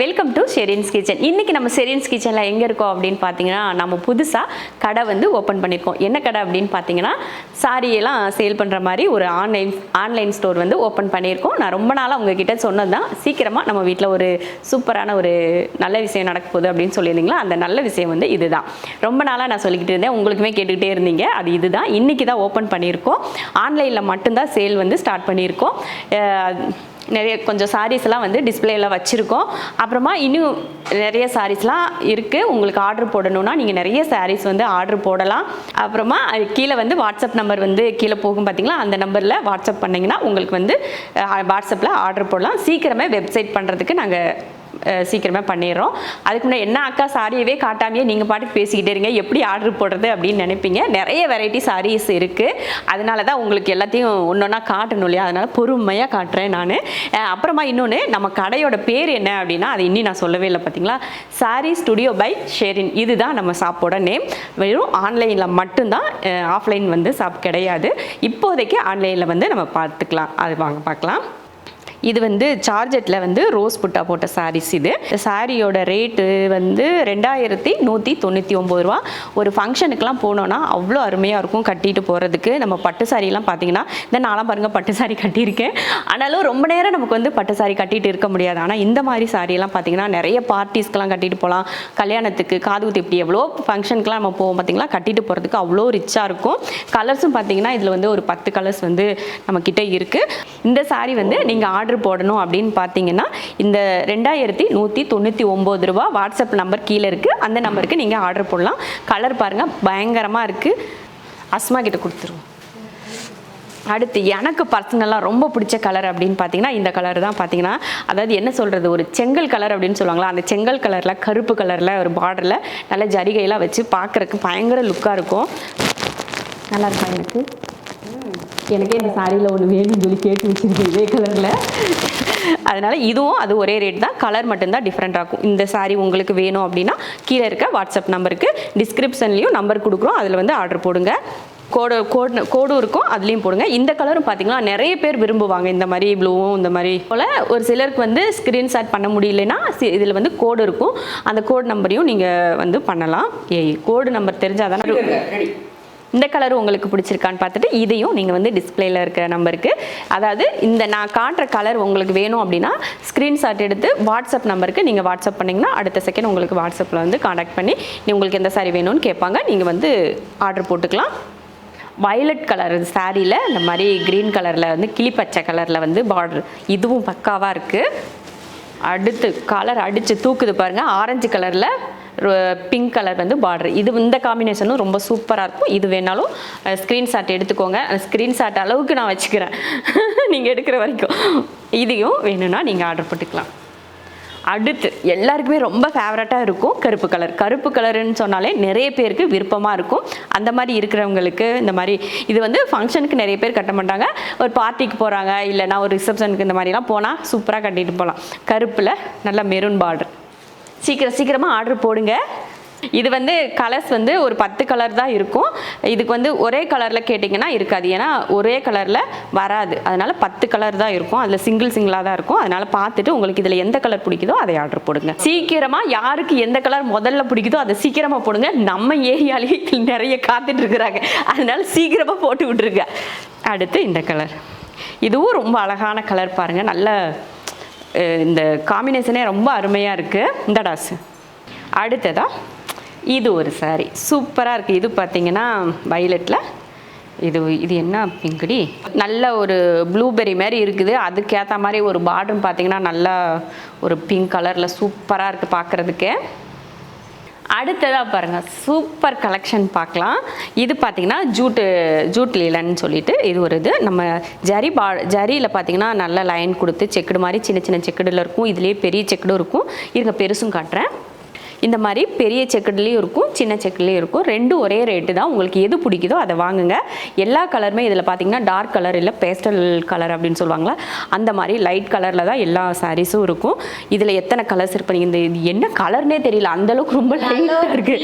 Welcome to Sherin's kitchen இன்றைக்கி நம்ம ஷெரின்ஸ் கிச்சனில் எங்கே இருக்கோம் அப்படின்னு பார்த்தீங்கன்னா நம்ம புதுசாக கடை வந்து ஓப்பன் பண்ணியிருக்கோம் என்ன கடை அப்படின்னு பார்த்தீங்கன்னா சாரியெல்லாம் சேல் பண்ணுற மாதிரி ஒரு ஆன்லைன் ஆன்லைன் ஸ்டோர் வந்து ஓப்பன் பண்ணியிருக்கோம் நான் ரொம்ப நாளாக உங்ககிட்ட சொன்னது தான் சீக்கிரமாக நம்ம வீட்டில் ஒரு சூப்பரான ஒரு நல்ல விஷயம் நடக்க போகுது அப்படின்னு சொல்லியிருந்தீங்களா? அந்த நல்ல விஷயம் வந்து இதுதான். ரொம்ப நாளாக நான் சொல்லிக்கிட்டு இருந்தேன். உங்களுக்குமே கேட்டுக்கிட்டே இருந்தீங்க. அது இதுதான். இன்றைக்கி தான் ஓப்பன் பண்ணியிருக்கோம் ஆன்லைனில் மட்டும்தான் சேல் வந்து ஸ்டார்ட் பண்ணியிருக்கோம் நிறைய கொஞ்சம் சாரீஸ்லாம் வந்து டிஸ்பிளேல வச்சுருக்கோம். அப்புறமா இன்னும் நிறைய சாரீஸ்லாம் இருக்குது உங்களுக்கு ஆர்டர் போடணும்னா நீங்கள் நிறைய சாரீஸ் வந்து ஆர்டர் போடலாம். அப்புறமா அது கீழே வந்து வாட்ஸ்அப் நம்பர் வந்து கீழே போகும் பார்த்தீங்களா அந்த நம்பரில் வாட்ஸ்அப் பண்ணிங்கன்னா உங்களுக்கு வந்து வாட்ஸ்அப்பில் ஆர்டர் போடலாம். சீக்கிரமே வெப்சைட் பண்ணுறதுக்கு நாங்கள் சீக்கிரமாக சீக்கிரமே பண்ணிடுறோம். அதுக்கு முன்னாடி என்ன அக்கா சாரியவே காட்டாமையே நீங்கள் பாட்டுக்கு பேசிக்கிட்டே இருங்க. எப்படி ஆர்டர் போடுறது அப்படின்னு நினைப்பீங்க. நிறைய வெரைட்டி சாரீஸ் இருக்குது அதனால தான் உங்களுக்கு எல்லாத்தையும் ஒன்று ஒன்றா காட்டணும் இல்லையா? அதனால் பொறுமையாக காட்டுறேன் நான். அப்புறமா இன்னொன்று நம்ம கடையோட பேர் என்ன அப்படின்னா அது இன்னும் நான் சொல்லவே இல்லை பார்த்தீங்களா? Saree Studio by Sherin. இதுதான் நம்ம ஷாப்போட நேம். வெறும் ஆன்லைனில் மட்டும்தான் ஆஃப்லைன் வந்து ஷாப் கிடையாது. இப்போதைக்கு ஆன்லைனில் வந்து நம்ம பார்த்துக்கலாம். அது வாங்க பார்க்கலாம். இது வந்து சார்ஜெட்டில் வந்து ரோஸ் புட்டா போட்ட சாரீஸ் இது. சாரியோட ரேட்டு வந்து ரெண்டாயிரத்தி நூற்றி தொண்ணூற்றி ஒம்பது ரூபா. ஒரு ஃபங்க்ஷனுக்குலாம் போனோன்னா அவ்வளோ அருமையாக இருக்கும் கட்டிட்டு போகிறதுக்கு நம்ம பட்டு சாரியெல்லாம் பார்த்தீங்கன்னா இந்த நாளாம் பாருங்கள் பட்டு சாரி கட்டியிருக்கேன். ஆனாலும் ரொம்ப நேரம் நமக்கு வந்து பட்டு சாரி கட்டிட்டு இருக்க முடியாது. ஆனால் இந்த மாதிரி சாரியெல்லாம் பார்த்தீங்கன்னா நிறைய பார்ட்டிஸ்க்கெலாம் கட்டிட்டு போகலாம். கல்யாணத்துக்கு காது குத்து இப்படி எவ்வளோ ஃபங்க்ஷனுக்குலாம் நம்ம போவோம் பார்த்தீங்களா கட்டிட்டு போகிறதுக்கு அவ்வளோ ரிச்சாக இருக்கும். கலர்ஸும் பார்த்தீங்கன்னா இதில் வந்து ஒரு பத்து கலர்ஸ் வந்து நம்மக்கிட்ட இருக்குது இந்த சாரி வந்து நீங்கள் ஆர்டர் போடணும் அப்படின்னு பார்த்தீங்கன்னா இந்த ரெண்டாயிரத்தி நூற்றி தொண்ணூற்றி ஒம்பது ரூபா வாட்ஸ்அப் நம்பர் கீழே இருக்குது அந்த நம்பருக்கு நீங்கள் ஆர்டர் போடலாம். கலர் பாருங்கள் பயங்கரமாக இருக்குது அஸ்மா கிட்ட கொடுத்துருவோம். அடுத்து எனக்கு பர்சனலாக ரொம்ப பிடிச்ச கலர் அப்படின்னு பார்த்தீங்கன்னா இந்த கலர் தான் பார்த்தீங்கன்னா அதாவது என்ன சொல்கிறது ஒரு செங்கல் கலர் அப்படின்னு சொல்லுவாங்களா அந்த செங்கல் கலரில் கருப்பு கலரில் ஒரு பார்டரில் நல்ல ஜரிகையெல்லாம் வச்சு பார்க்குறக்கு பயங்கர லுக்காக இருக்கும். நல்லா எனக்கு? எனக்கே இந்த சாரியில் ஒன்று வேணும்னு சொல்லி கேட்டு வச்சுருக்கேன் இதே கலரில் அதனால் இதுவும் அது ஒரே ரேட் தான். கலர் மட்டும்தான் டிஃப்ரெண்ட் ஆகும். இந்த சாரி உங்களுக்கு வேணும் அப்படின்னா கீழே இருக்க வாட்ஸ்அப் நம்பருக்கு டிஸ்கிரிப்ஷன்லேயும் நம்பர் கொடுக்குறோம். அதில் வந்து ஆர்டர் போடுங்க. கோடு கோடு கோடும் இருக்கும். அதுலேயும் போடுங்க. இந்த கலரும் பார்த்தீங்கன்னா நிறைய பேர் விரும்புவாங்க. இந்த மாதிரி ப்ளூவும் இந்த மாதிரி போல் ஒரு சிலருக்கு வந்து ஸ்க்ரீன்ஷாட் பண்ண முடியலன்னா இதில் வந்து கோடு இருக்கும். அந்த கோட் நம்பரையும் நீங்கள் வந்து பண்ணலாம். ஏய் கோடு நம்பர் தெரிஞ்சால் தானே இந்த கலர் உங்களுக்கு பிடிச்சிருக்கான்னு பார்த்துட்டு இதையும் நீங்கள் வந்து டிஸ்பிளேயில் இருக்கிற நம்பருக்கு அதாவது இந்த நான் காட்டுற கலர் உங்களுக்கு வேணும் அப்படின்னா ஸ்க்ரீன்ஷாட் எடுத்து வாட்ஸ்அப் நம்பருக்கு நீங்கள் வாட்ஸ்அப் பண்ணிங்கன்னா அடுத்த செகண்ட் உங்களுக்கு வாட்ஸ்அப்பில் வந்து காண்டாக்ட் பண்ணி நீ உங்களுக்கு எந்த சாரி வேணும்னு கேட்பாங்க. நீங்கள் வந்து ஆர்டர் போட்டுக்கலாம். வயலட் கலர் சாரியில் இந்த மாதிரி க்ரீன் கலரில் வந்து கிளிப்பச்சை கலரில் வந்து பார்டர் இதுவும் பக்காவாக இருக்குது அடுத்து கலர் அடித்து தூக்குது பாருங்கள் ஆரஞ்சு கலரில் பிங்க் கலர் வந்து பார்டர் இது இந்த காம்பினேஷனும் ரொம்ப சூப்பராக இருக்கும். இது வேணாலும் ஸ்க்ரீன்ஷாட் எடுத்துக்கோங்க. ஸ்க்ரீன்ஷாட் அளவுக்கு நான் வச்சுக்கிறேன். நீங்கள் எடுக்கிற வரைக்கும். இதையும் வேணும்னா நீங்கள் ஆர்டர் போட்டுக்கலாம். அடுத்து எல்லாருக்குமே ரொம்ப ஃபேவரட்டாக இருக்கும் கருப்பு கலர் கருப்பு கலருன்னு சொன்னாலே நிறைய பேருக்கு விருப்பமாக இருக்கும். அந்த மாதிரி இருக்கிறவங்களுக்கு இந்த மாதிரி இது வந்து ஃபங்க்ஷனுக்கு நிறைய பேர் கட்ட மாட்டாங்க. ஒரு பார்ட்டிக்கு போகிறாங்க இல்லைனா ஒரு ரிசப்ஷனுக்கு இந்த மாதிரிலாம் போனால் சூப்பராக கட்டிட்டு போகலாம் கருப்பில் நல்ல மெரூன் பார்டர் சீக்கிரம் சீக்கிரமாக ஆர்டர் போடுங்க. இது வந்து கலர்ஸ் வந்து ஒரு பத்து கலர் தான் இருக்கும். இதுக்கு வந்து ஒரே கலரில் கேட்டிங்கன்னா இருக்காது. ஏன்னா ஒரே கலரில் வராது. அதனால் பத்து கலர் தான் இருக்கும். அதில் சிங்கிள் சிங்கிளாக தான் இருக்கும். அதனால் பார்த்துட்டு உங்களுக்கு இதில் எந்த கலர் பிடிக்குதோ அதை ஆர்டர் போடுங்க. சீக்கிரமாக யாருக்கு எந்த கலர் முதல்ல பிடிக்குதோ அதை சீக்கிரமாக போடுங்க. நம்ம ஏரியாலேயே நிறைய காத்துட்டு இருக்கிறாங்க. அதனால சீக்கிரமாக போட்டு விட்ருங்க அடுத்து இந்த கலர் இதுவும் ரொம்ப அழகான கலர் பாருங்கள் நல்ல இந்த காம்பினேஷனே ரொம்ப அருமையாக இருக்குது இந்த டாஸ் அடுத்ததா இது ஒரு சாரீ சூப்பராக இருக்குது இது பார்த்தீங்கன்னா வயலட்டில் இது இது என்ன பிங்குடி? நல்ல ஒரு ப்ளூபெர்ரி மாதிரி இருக்குது. அதுக்கேற்ற மாதிரி ஒரு பார்டரும் பார்த்தீங்கன்னா நல்லா ஒரு பிங்க் கலரில் சூப்பராக இருக்குது பார்க்குறதுக்கு அடுத்ததாக பாருங்கள் சூப்பர் கலெக்ஷன் பார்க்கலாம். இது பார்த்தீங்கன்னா ஜூட்டு ஜூட் லீலன்னு சொல்லிட்டு இது ஒரு இது. நம்ம ஜரி பா ஜரியில் பார்த்தீங்கன்னா நல்ல லைன் கொடுத்து செக்குடு மாதிரி சின்ன சின்ன செக்குடில் இருக்கும். இதுலேயே பெரிய செக்குடும் இருக்கும். இருங்க பெருசும் காட்டுறேன். இந்த மாதிரி பெரிய செக்குட்லேயும் இருக்கும் சின்ன செக்குட்லேயும் இருக்கும். ரெண்டும் ஒரே ரேட்டு தான். உங்களுக்கு எது பிடிக்குதோ அதை வாங்குங்க. எல்லா கலருமே இதில் பார்த்தீங்கன்னா டார்க் கலர் இல்லை பேஸ்டல் கலர் அப்படின்னு சொல்லுவாங்களா அந்த மாதிரி லைட் கலரில் தான் எல்லா சாரீஸும் இருக்கும். இதில் எத்தனை கலர்ஸ் இருப்பீங்க இந்த இது என்ன கலர்னே தெரியல. அந்த அளவுக்கு ரொம்ப லைட்டாக இருக்கு.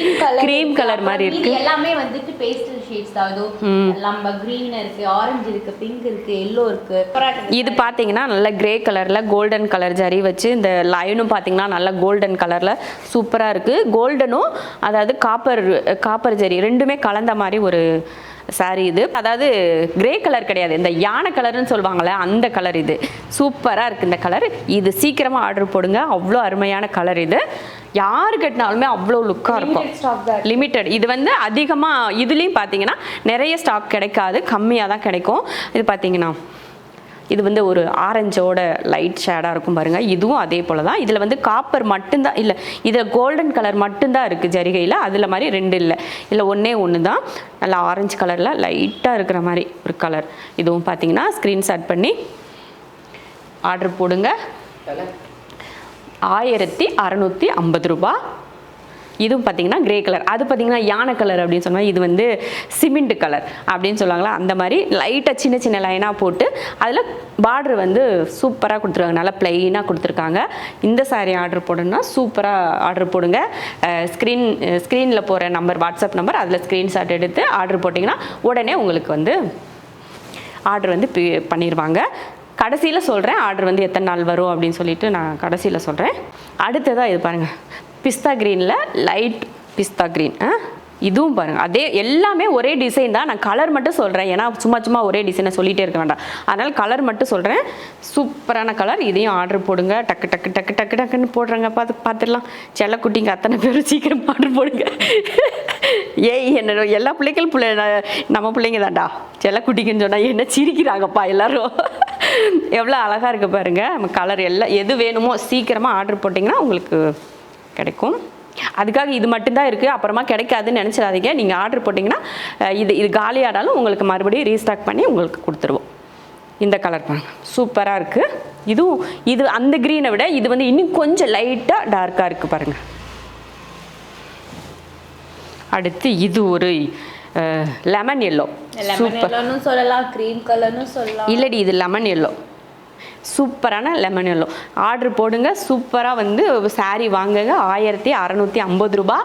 க்ரீம் கலர் மாதிரி இருக்கு. எல்லாமே வந்துட்டு பேஸ்டல் ஷேட்ஸ் தான். நம்ம கிரீன் இருக்கு ஆரஞ்சு இருக்கு பிங்க் இருக்கு எல்லோ இருக்கு. இது பார்த்தீங்கன்னா நல்ல கிரே கலரில் கோல்டன் கலர் ஜரி வச்சு இந்த லைனும் பார்த்தீங்கன்னா நல்ல கோல்டன் கலரில் சூப்பராக இருக்குது கோல்டனும் அதாவது காப்பர் காப்பர் ஜரி ரெண்டுமே கலந்த மாதிரி ஒரு saree இது. அதாவது கிரே கலர் கிடையாது. இந்த யானை கலர்னு சொல்லுவாங்கள்ல அந்த கலர் இது. சூப்பராக இருக்குது இந்த கலர் இது சீக்கிரமாக ஆர்டர் போடுங்க. அவ்வளோ அருமையான கலர் இது. யாரு கட்டினாலுமே அவ்வளோ லுக்காக இருக்கும். லிமிட்டட் இது வந்து அதிகமாக இதுலேயும் பார்த்தீங்கன்னா நிறைய ஸ்டாக் கிடைக்காது. கம்மியாக தான் கிடைக்கும். இது பார்த்தீங்கன்னா இது வந்து ஒரு ஆரஞ்சோட லைட் ஷேடாக இருக்கும் பாருங்கள் இதுவும் அதே போல் தான் இதில் வந்து காப்பர் மட்டும்தான் இல்லை இதில் கோல்டன் கலர் மட்டும்தான் இருக்குது ஜரிகையில். அதில் மாதிரி ரெண்டு இல்லை. இல்லை ஒன்றே ஒன்று தான் நல்லா ஆரஞ்சு கலரில் லைட்டாக இருக்கிற மாதிரி ஒரு கலர் இதுவும் பார்த்தீங்கன்னா ஸ்க்ரீன்ஷாட் பண்ணி ஆர்டர் போடுங்க. ஆயிரத்தி அறநூற்றி ஐம்பது ரூபா இதுவும் பார்த்தீங்கன்னா கிரே கலர் அது பார்த்தீங்கன்னா யானை கலர் அப்படின்னு சொன்னால் இது வந்து சிமெண்ட் கலர் அப்படின்னு சொல்லுவாங்களா? அந்த மாதிரி லைட்டாக சின்ன சின்ன லைனாக போட்டு அதில் பார்டர் வந்து சூப்பராக கொடுத்துருக்காங்க நல்லா ப்ளைனாக கொடுத்துருக்காங்க. இந்த சாரீ ஆர்டர் போடணும்னா சூப்பராக ஆர்டர் போடுங்க. ஸ்க்ரீன் ஸ்க்ரீனில் போகிற நம்பர் வாட்ஸ்அப் நம்பர் அதில் ஸ்க்ரீன்ஷாட் எடுத்து ஆர்டர் போட்டிங்கன்னா உடனே உங்களுக்கு வந்து ஆர்டர் வந்து பி- பண்ணிடுவாங்க கடைசியில் சொல்கிறேன் ஆர்டர் வந்து எத்தனை நாள் வரும் அப்படின்னு சொல்லிட்டு நான் கடைசியில் சொல்கிறேன் அடுத்ததாக இது பாருங்கள் பிஸ்தா க்ரீனில் லைட் பிஸ்தா க்ரீன் இதுவும் பாருங்கள் அதே எல்லாமே ஒரே டிசைன் தான். நான் கலர் மட்டும் சொல்கிறேன் ஏன்னா சும்மா சும்மா ஒரே டிசைனை சொல்லிகிட்டே இருக்க வேண்டாம். அதனால் கலர் மட்டும் சொல்கிறேன் சூப்பரான கலர். இதையும் ஆர்டர் போடுங்க. டக்கு டக்கு டக்கு டக்கு டக்குன்னு போடுறேங்க. பார்த்து பார்த்துடலாம். செல்லக்குட்டிங்க அத்தனை பேரும் சீக்கிரம் ஆர்டர் போடுங்க. ஏய் என்ன எல்லா பிள்ளைகளும் பிள்ளை நம்ம பிள்ளைங்க தான்டா. குட்டிங்கன்னு சொன்னால் என்ன சிரிக்கிறாங்கப்பா எல்லோரும். எவ்வளோ அழகாக இருக்குது பாருங்கள் நம்ம கலர் எல்லாம் எது வேணுமோ சீக்கிரமாக ஆர்டர் போட்டிங்கன்னா உங்களுக்கு கிடைக்கும். அதுக்காக இது மட்டும்தான் இருக்குது அப்புறமா கிடைக்காதுன்னு நினச்சிடாதீங்க. நீங்கள் ஆர்டர் போட்டிங்கன்னா இது இது காலியானாலும் உங்களுக்கு மறுபடியும் ரீஸ்டாக் பண்ணி உங்களுக்கு கொடுத்துருவோம். இந்த கலர் பாருங்க. சூப்பராக இருக்குது இதுவும் இது அந்த க்ரீனை விட இது வந்து இன்னும் கொஞ்சம் லைட்டாக டார்க்காக இருக்குது பாருங்கள் அடுத்து இது ஒரு லெமன் எல்லோ சூப்பர் சொல்லலாம் கிரீம் கலர்னு சொல்லலாம். இல்லடி இது லெமன் எல்லோ சூப்பரான லெமன் எல்லோ ஆர்டர் போடுங்க சூப்பராக வந்து சாரீ வாங்குங்க. ஆயிரத்தி அறநூற்றி ஐம்பது ரூபா.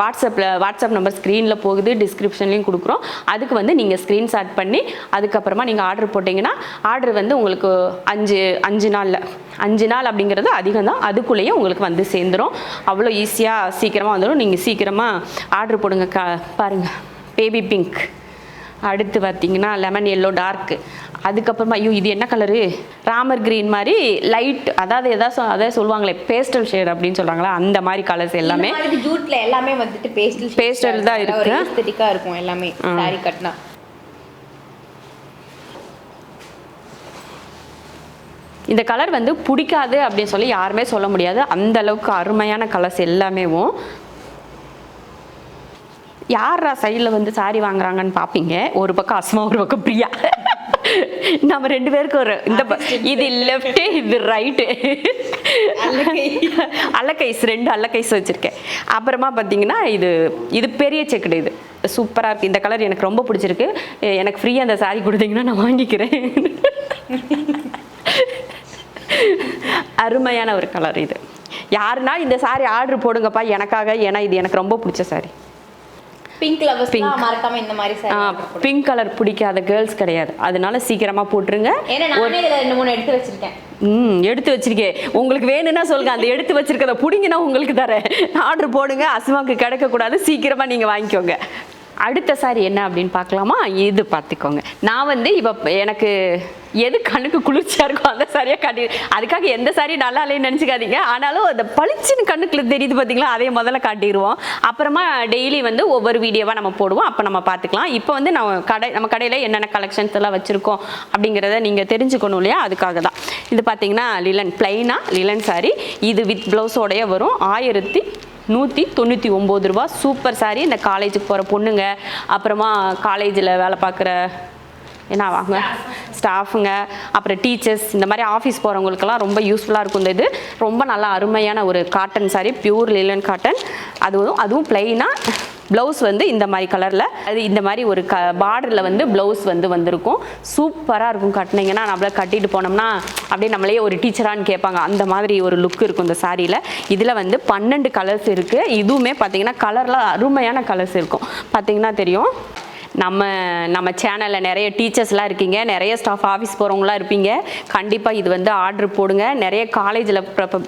வாட்ஸ்அப்பில் வாட்ஸ்அப் நம்பர் ஸ்க்ரீனில் போகுது டிஸ்கிரிப்ஷன்லேயும் கொடுக்குறோம். அதுக்கு வந்து நீங்கள் ஸ்க்ரீன்ஷாட் பண்ணி அதுக்கப்புறமா நீங்கள் ஆர்டர் போட்டிங்கன்னா ஆர்டர் வந்து உங்களுக்கு அஞ்சு அஞ்சு நாளில். அஞ்சு நாள் அப்படிங்கிறது அதிகம் தான். அதுக்குள்ளேயே உங்களுக்கு வந்து சேர்ந்துரும். அவ்வளோ ஈஸியாக சீக்கிரமாக வந்துடும் நீங்கள் சீக்கிரமாக ஆர்டர் போடுங்க. க பாருங்கள் பேபி பிங்க் அடுத்து பார்த்தீங்கன்னா லெமன் எல்லோ டார்க்கு அதுக்கப்புறமா ஐயோ இது என்ன கலரு ராமர் கிரீன் மாதிரி லைட் அதாவது எதாவது அதாவது சொல்லுவாங்களே பேஸ்டல் ஷேட் அப்படின்னு சொல்கிறாங்களா அந்த மாதிரி கலர்ஸ் எல்லாமே ஜூட்ல எல்லாமே வந்துட்டு பேஸ்டல் Pastel தான் இருக்கு. எஸ்தெட்டிக்கா இருக்கும் எல்லாமே சாரி கட்டினா இந்த கலர் வந்து பிடிக்காது அப்படின்னு சொல்லி யாருமே சொல்ல முடியாது. அந்த அளவுக்கு அருமையான கலர்ஸ் எல்லாமேவும் யாரா சைடில் வந்து சாரி வாங்குறாங்கன்னு பார்ப்பீங்க ஒரு பக்கம் அஸ்மா ஒரு பக்கம் பிரியா. நம்ம ரெண்டு பேருக்கு ஒரு இந்த இது லெஃப்ட்டு இது ரைட்டு அல்லக்கைஸ் ரெண்டு அல்லக்கைஸ் வச்சுருக்கேன். அப்புறமா பார்த்தீங்கன்னா இது இது பெரிய செக்குடு இது. சூப்பராக இருக்குது இந்த கலர் எனக்கு ரொம்ப பிடிச்சிருக்கு. எனக்கு ஃப்ரீயாக அந்த சாரி கொடுத்தீங்கன்னா நான் வாங்கிக்கிறேன். அருமையான ஒரு கலர் இது. யாருன்னா இந்த சாரி ஆர்டர் போடுங்கப்பா. எனக்காக ஏன்னா இது எனக்கு ரொம்ப பிடிச்ச சாரி பிங்க் லவர்ஸ் மறக்காம இந்த மாதிரி பிங்க் கலர் பிடிக்காத கேர்ள்ஸ் கிடையாது. அதனால சீக்கிரமா போட்டுருங்க. ஏன்னா நானே இதுல ரெண்டு மூணு எடுத்து வச்சிருக்கேன். ம் எடுத்து வச்சிருக்கேன். உங்களுக்கு வேணும்னா சொல்லுங்க. அந்த எடுத்து வச்சிருக்கத பிடிங்கன்னா உங்களுக்கு தரேன். ஆர்டர் போடுங்க. அஸ்மாக்கு கிடைக்கக்கூடாது. சீக்கிரமா நீங்க வாங்கிக்கோங்க. அடுத்த சாரி என்ன அப்படின்னு பார்க்கலாமா? இது பார்த்துக்கோங்க. நான் வந்து இப்போ எனக்கு எது கண்ணுக்கு குளிர்ச்சியாக இருக்கோ அந்த சாரியாக காட்டி அதுக்காக எந்த சாரி நல்லா இல்லைன்னு நினச்சிக்காதீங்க. ஆனாலும் அந்த பளிச்சுன்னு கண்ணுக்குள்ள தெரியுது பார்த்தீங்களா அதே முதல்ல காட்டிடுவோம். அப்புறமா டெய்லி வந்து ஒவ்வொரு வீடியோவாக நம்ம போடுவோம். அப்போ நம்ம பார்த்துக்கலாம். இப்போ வந்து நம்ம கடை நம்ம கடையில் என்னென்ன கலெக்ஷன்ஸ் எல்லாம் வச்சுருக்கோம் அப்படிங்கிறத நீங்கள் தெரிஞ்சுக்கணும் இல்லையா? அதுக்காக தான். இது பார்த்தீங்கன்னா லிலன் பிளைனாக லிலன் சாரி இது வித் ப்ளவுஸோடய வரும். ஆயிரத்தி நூற்றி தொண்ணூற்றி ஒம்பது ரூபா. சூப்பர் சாரி இந்த காலேஜுக்கு போகிற பொண்ணுங்க அப்புறமா காலேஜில் வேலை பார்க்குற என்ன வாங்க? ஸ்டாஃபுங்க அப்புறம் டீச்சர்ஸ் இந்த மாதிரி ஆஃபீஸ் போகிறவங்களுக்கெல்லாம் ரொம்ப யூஸ்ஃபுல்லாக இருக்கும் இந்த இது. ரொம்ப நல்லா அருமையான ஒரு cotton saree pure linen cotton அதுவும் அதுவும் பிளெயினாக ப்ளவுஸ் வந்து இந்த மாதிரி கலரில் அது இந்த மாதிரி ஒரு க பார்டரில் வந்து ப்ளவுஸ் வந்து வந்திருக்கும். சூப்பராக இருக்கும் கட்டினீங்கன்னா நம்மள கட்டிட்டு போனோம்னா அப்படியே நம்மளே ஒரு டீச்சரான்னு கேட்பாங்க. அந்த மாதிரி ஒரு லுக் இருக்கும் இந்த சாரியில். இதில் வந்து பன்னெண்டு கலர்ஸ் இருக்குது இதுவுமே பார்த்தீங்கன்னா கலரில் அருமையான கலர்ஸ் இருக்கும். பார்த்தீங்கன்னா தெரியும். நம்ம நம்ம சேனலில் நிறைய டீச்சர்ஸ்லாம் இருக்கீங்க. நிறைய ஸ்டாஃப் ஆஃபீஸ் போகிறவங்களாம் இருப்பீங்க. கண்டிப்பாக இது வந்து ஆர்டர் போடுங்க. நிறைய காலேஜில்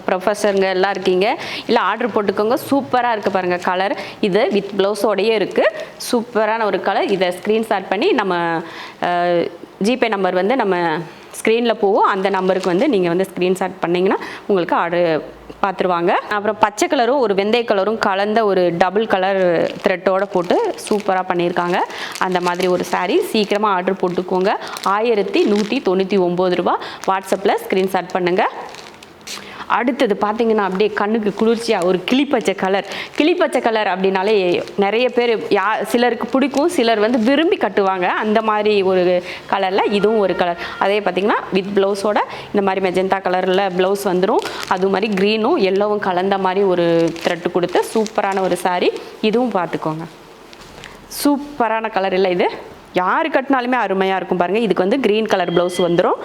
ப்ரொஃபஸருங்க எல்லாம் இருக்கீங்க. இல்லை ஆர்டர் போட்டுக்கோங்க. சூப்பராக இருக்குது பாருங்கள் கலர் இது வித் ப்ளவுஸோடையே இருக்குது சூப்பரான ஒரு கலர் இதை ஸ்க்ரீன்ஷாட் பண்ணி நம்ம ஜிபே நம்பர் வந்து நம்ம ஸ்க்ரீனில் போகும். அந்த நம்பருக்கு வந்து நீங்கள் வந்து ஸ்க்ரீன்ஷாட் பண்ணிங்கன்னா உங்களுக்கு ஆர்டர் பார்த்துருவாங்க அப்புறம் பச்சை கலரும் ஒரு வெந்தய கலரும் கலந்த ஒரு டபுள் கலர் த்ரெட்டோட போட்டு சூப்பராக பண்ணியிருக்காங்க அந்த மாதிரி ஒரு சாரீ சீக்கிரமாக ஆர்டர் போட்டுக்கோங்க. ஆயிரத்தி நூற்றி தொண்ணூற்றி ஒம்பது ரூபா வாட்ஸ்அப்பில் ஸ்க்ரீன்ஷாட் பண்ணுங்கள் அடுத்தது பார்த்தீங்கன்னா அப்படியே கண்ணுக்கு குளிர்ச்சியாக ஒரு கிளிப்பச்சை கலர். கிளிப்பச்சை கலர் அப்படின்னாலே நிறைய பேர் யா சிலருக்கு பிடிக்கும் சிலர் வந்து விரும்பி கட்டுவாங்க. அந்த மாதிரி ஒரு கலரில் இதுவும் ஒரு கலர் அதே பார்த்தீங்கன்னா வித் ப்ளவுஸோட இந்த மாதிரி மெஜெண்டா கலரில் ப்ளவுஸ் வந்துடும் அது மாதிரி க்ரீனும் எல்லோவும் கலந்த மாதிரி ஒரு த்ரெட்டு கொடுத்து சூப்பரான ஒரு சாரீ இதுவும் பார்த்துக்கோங்க. சூப்பரான கலர் இல்லை இது. யார் கட்டினாலுமே அருமையாக இருக்கும் பாருங்கள் இதுக்கு வந்து க்ரீன் கலர் ப்ளவுஸ் வந்துடும்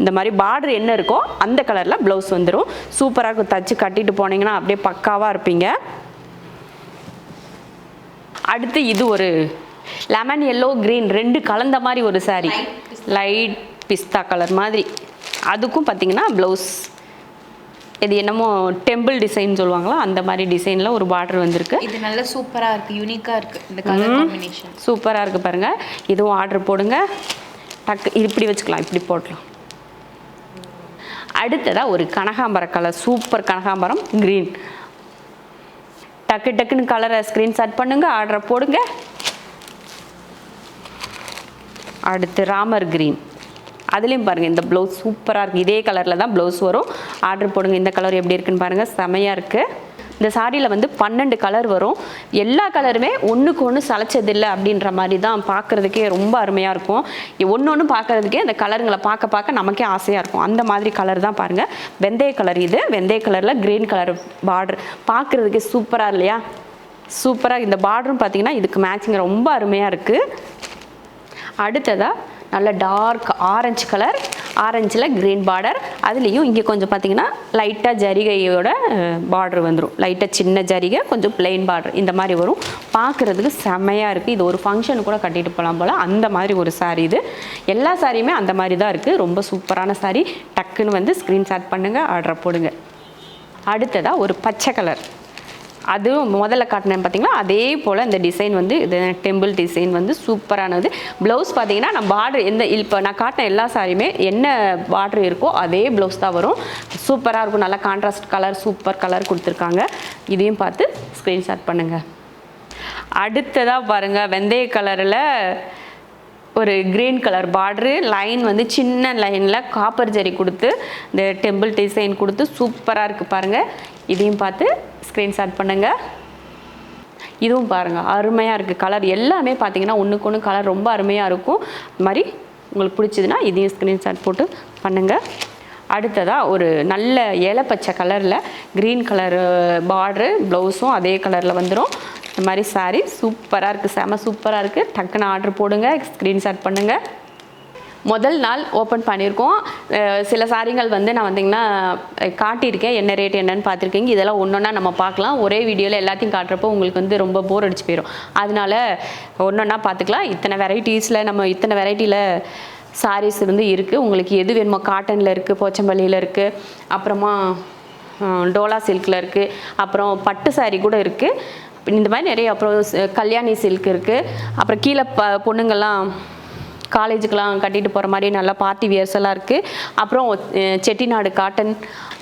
இந்த மாதிரி பார்டர் என்ன இருக்கோ அந்த கலரில் ப்ளவுஸ் வந்துடும் சூப்பராக இருக்கும். தச்சு கட்டிட்டு போனீங்கன்னா அப்படியே பக்காவாக இருப்பீங்க. அடுத்து இது ஒரு லெமன் எல்லோ க்ரீன் ரெண்டு கலந்த மாதிரி ஒரு saree. லைட் பிஸ்தா கலர் மாதிரி. அதுக்கும் பார்த்தீங்கன்னா ப்ளவுஸ் இது என்னமோ டெம்பிள் டிசைன் சொல்லுவாங்களா? அந்த மாதிரி டிசைனில் ஒரு பார்டர் வந்திருக்கு. இது நல்ல சூப்பரா இருக்கு யூனிக்கா இருக்கு இந்த கலர் காம்பினேஷன் சூப்பராக இருக்குது பாருங்கள் இதுவும் ஆர்டர் போடுங்க. டக்கு இப்படி வச்சுக்கலாம் இப்படி போடலாம். அடுத்ததாக ஒரு கனகாம்பர கலர் சூப்பர் கனகாம்பரம் க்ரீன் டக்கு டக்குன்னு கலரை ஸ்க்ரீன்ஷாட் பண்ணுங்க ஆர்டரை போடுங்க. அடுத்து ராமர் க்ரீன் அதுலேயும் பாருங்கள் இந்த ப்ளவுஸ் சூப்பராக இருக்குது இதே கலரில் தான் ப்ளவுஸ் வரும். ஆர்டர் போடுங்க. இந்த கலர் எப்படி இருக்குன்னு பாருங்கள் செமையாக இருக்குது இந்த சாரியில் வந்து பன்னெண்டு கலர் வரும். எல்லா கலருமே ஒன்றுக்கு ஒன்று சளைச்சதில்லை அப்படின்ற மாதிரி தான் பார்க்குறதுக்கே ரொம்ப அருமையாக இருக்கும். ஒன்று ஒன்று பார்க்குறதுக்கே அந்த கலருங்களை பார்க்க பார்க்க நமக்கே ஆசையாக இருக்கும். அந்த மாதிரி கலர் தான் பாருங்கள் வெந்தய கலர் இது. வெந்தய கலரில் க்ரீன் கலர் பார்டர் பார்க்குறதுக்கே சூப்பராக இல்லையா? சூப்பராக இந்த பார்டரும் பார்த்தீங்கன்னா இதுக்கு மேட்சிங் ரொம்ப அருமையாக இருக்குது அடுத்ததாக நல்ல டார்க் ஆரஞ்சு கலர் ஆரஞ்சில் க்ரீன் பார்டர் அதுலேயும் இங்கே கொஞ்சம் பார்த்தீங்கன்னா லைட்டாக ஜரிகையோட பார்டர் வந்துடும் லைட்டாக சின்ன ஜரிகை கொஞ்சம் பிளெயின் பார்டர் இந்த மாதிரி வரும். பார்க்குறதுக்கு செம்மையாக இருக்குது இது ஒரு ஃபங்க்ஷனு கூட கட்டிட்டு போகலாம் போல். அந்த மாதிரி ஒரு சாரீ இது. எல்லா சாரியுமே அந்த மாதிரி தான் இருக்குது ரொம்ப சூப்பரான சாரீ டக்குன்னு வந்து ஸ்க்ரீன்ஷாட் பண்ணுங்கள் ஆர்டர் போடுங்க. அடுத்ததாக ஒரு பச்சை கலர் அதுவும் முதல்ல காட்டினேன் பார்த்தீங்களா அதே போல் இந்த டிசைன் வந்து இது டெம்பிள் டிசைன் வந்து சூப்பரானது. ப்ளவுஸ் பார்த்தீங்கன்னா நான் பார்டர் எந்த இப்போ நான் காட்டின எல்லா சாரியுமே என்ன பார்டர் இருக்கோ அதே ப்ளவுஸ் தான் வரும். சூப்பராக இருக்கும். நல்லா கான்ட்ராஸ்ட் கலர் சூப்பர் கலர் கொடுத்துருக்காங்க. இதையும் பார்த்து ஸ்க்ரீன்ஷாட் பண்ணுங்கள் அடுத்ததாக பாருங்கள் வெந்தய கலரில் ஒரு க்ரீன் கலர் பார்ட்ரு லைன் வந்து சின்ன லைனில் காப்பர் ஜரி கொடுத்து இந்த டெம்பிள் டிசைன் கொடுத்து சூப்பராக இருக்குது பாருங்கள் இதையும் பார்த்து ஸ்க்ரீன்ஷாட் பண்ணுங்கள் இதுவும் பாருங்கள் அருமையாக இருக்குது கலர் எல்லாமே பார்த்தீங்கன்னா ஒன்றுக்கு ஒன்று கலர் ரொம்ப அருமையாக இருக்கும். இது மாதிரி உங்களுக்கு பிடிச்சதுன்னா இதையும் ஸ்க்ரீன்ஷாட் போட்டு பண்ணுங்கள் அடுத்ததாக ஒரு நல்ல ஏலப்பச்சை கலரில் க்ரீன் கலர் பார்டரு ப்ளவுஸும் அதே கலரில் வந்துடும் இந்த மாதிரி சாரீ சூப்பராக இருக்குது செம சூப்பராக இருக்குது டக்குன்னு ஆர்டர் போடுங்க ஸ்க்ரீன்ஷாட் பண்ணுங்கள் முதல் நாள் ஓப்பன் பண்ணியிருக்கோம். சில சாரீங்கள் வந்து நான் வந்தீங்கன்னா காட்டியிருக்கேன். என்ன ரேட் என்னன்னு பார்த்துருக்கீங்க. இதெல்லாம் ஒன்றொன்னா நம்ம பார்க்கலாம். ஒரே வீடியோவில் எல்லாத்தையும் காட்டுறப்போ உங்களுக்கு வந்து ரொம்ப போர் அடிச்சு போயிடும் அதனால ஒன்றொன்னா பார்த்துக்கலாம். இத்தனை வெரைட்டிஸில் நம்ம இத்தனை வெரைட்டியில் சாரீஸ் வந்து இருக்குது உங்களுக்கு எது வேணுமோ காட்டனில் இருக்குது போச்சம்பள்ளியில் இருக்குது அப்புறமா டோலா சில்கில் இருக்குது அப்புறம் பட்டு saree கூட இருக்குது இந்த மாதிரி நிறைய. அப்புறம் கல்யாணி சில்க் இருக்குது அப்புறம் கீழே ப பொண்ணுங்கள்லாம் காலேஜுக்கெலாம் கட்டிட்டு போகிற மாதிரி நல்லா பார்ட்டி வியர்ஸ் எல்லாம் இருக்குது அப்புறம் செட்டிநாடு காட்டன்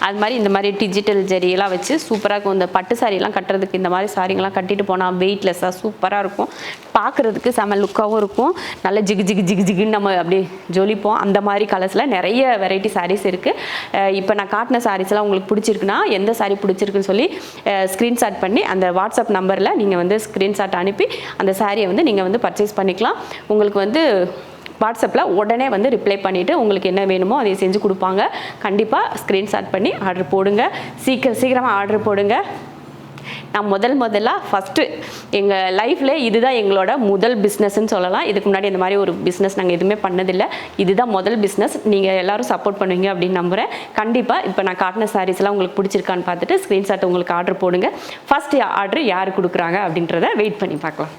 அது மாதிரி இந்த மாதிரி டிஜிட்டல் ஜரியெல்லாம் வச்சு சூப்பராக இருக்கும். இந்த பட்டு சாரியெல்லாம் கட்டுறதுக்கு இந்த மாதிரி சாரிங்கெல்லாம் கட்டிட்டு போனால் வெயிட்லெஸ்ஸாக சூப்பராக இருக்கும். பார்க்குறதுக்கு செம லுக்காகவும் இருக்கும். நல்ல ஜிகு ஜிகு ஜிகு ஜிகுன்னு நம்ம அப்படியே ஜொலிப்போம். அந்த மாதிரி கலர்ஸில் நிறைய வெரைட்டி சாரீஸ் இருக்குது இப்போ நான் காட்டின சாரீஸ்லாம் உங்களுக்கு பிடிச்சிருக்குன்னா எந்த சாரீ பிடிச்சிருக்குன்னு சொல்லி ஸ்க்ரீன்ஷாட் பண்ணி அந்த வாட்ஸ்அப் நம்பரில் நீங்கள் வந்து ஸ்க்ரீன்ஷாட் அனுப்பி அந்த சாரியை வந்து நீங்கள் வந்து பர்ச்சேஸ் பண்ணிக்கலாம். உங்களுக்கு வந்து வாட்ஸ்அப்பில் உடனே வந்து ரிப்ளை பண்ணிவிட்டு உங்களுக்கு என்ன வேணுமோ அதை செஞ்சு கொடுப்பாங்க. கண்டிப்பாக ஸ்க்ரீன்ஷாட் பண்ணி ஆர்டர் போடுங்க. சீக்கிரம் சீக்கிரமாக ஆர்டர் போடுங்க. நான் முதல் முதலாக ஃபஸ்ட்டு எங்கள் லைஃப்பில் இதுதான் எங்களோட முதல் பிஸ்னஸ்ன்னு சொல்லலாம். இதுக்கு முன்னாடி இந்த மாதிரி ஒரு பிஸ்னஸ் நாங்கள் எதுவுமே பண்ணதில்லை. இதுதான் முதல் பிஸ்னஸ் நீங்கள் எல்லாரும் சப்போர்ட் பண்ணுவீங்க அப்படின்னு நம்புகிறேன் கண்டிப்பாக இப்போ நான் காட்டின சாரீஸ்லாம் உங்களுக்கு பிடிச்சிருக்கான்னு பார்த்துட்டு ஸ்க்ரீன்ஷாட் உங்களுக்கு ஆர்டர் போடுங்க. ஃபஸ்ட் ஆர்டர் யார் கொடுக்குறாங்க அப்படின்றத வெயிட் பண்ணி பார்க்கலாம்.